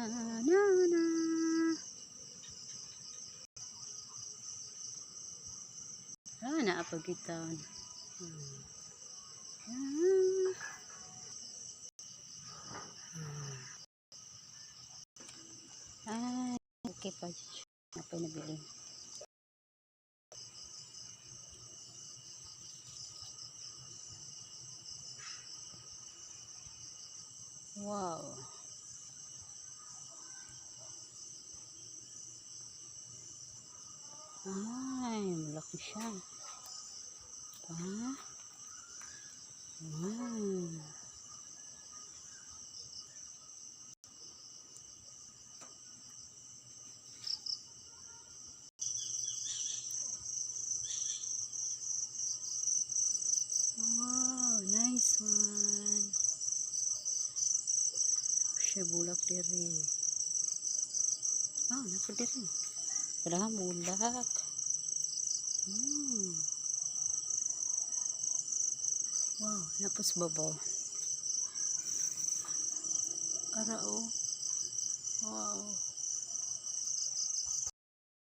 Na, na, na. Ah, naapagitan. Hmm. Ah. Ah. okay pa. Apa yung nabili? Wow. Ay, malaki siya. Pa? Wow. Wow, nice one. Siya bulak diri. Oh, nako diri. Wala bulak. Hmm. Wow, napos babaw. Ara oh. Wow.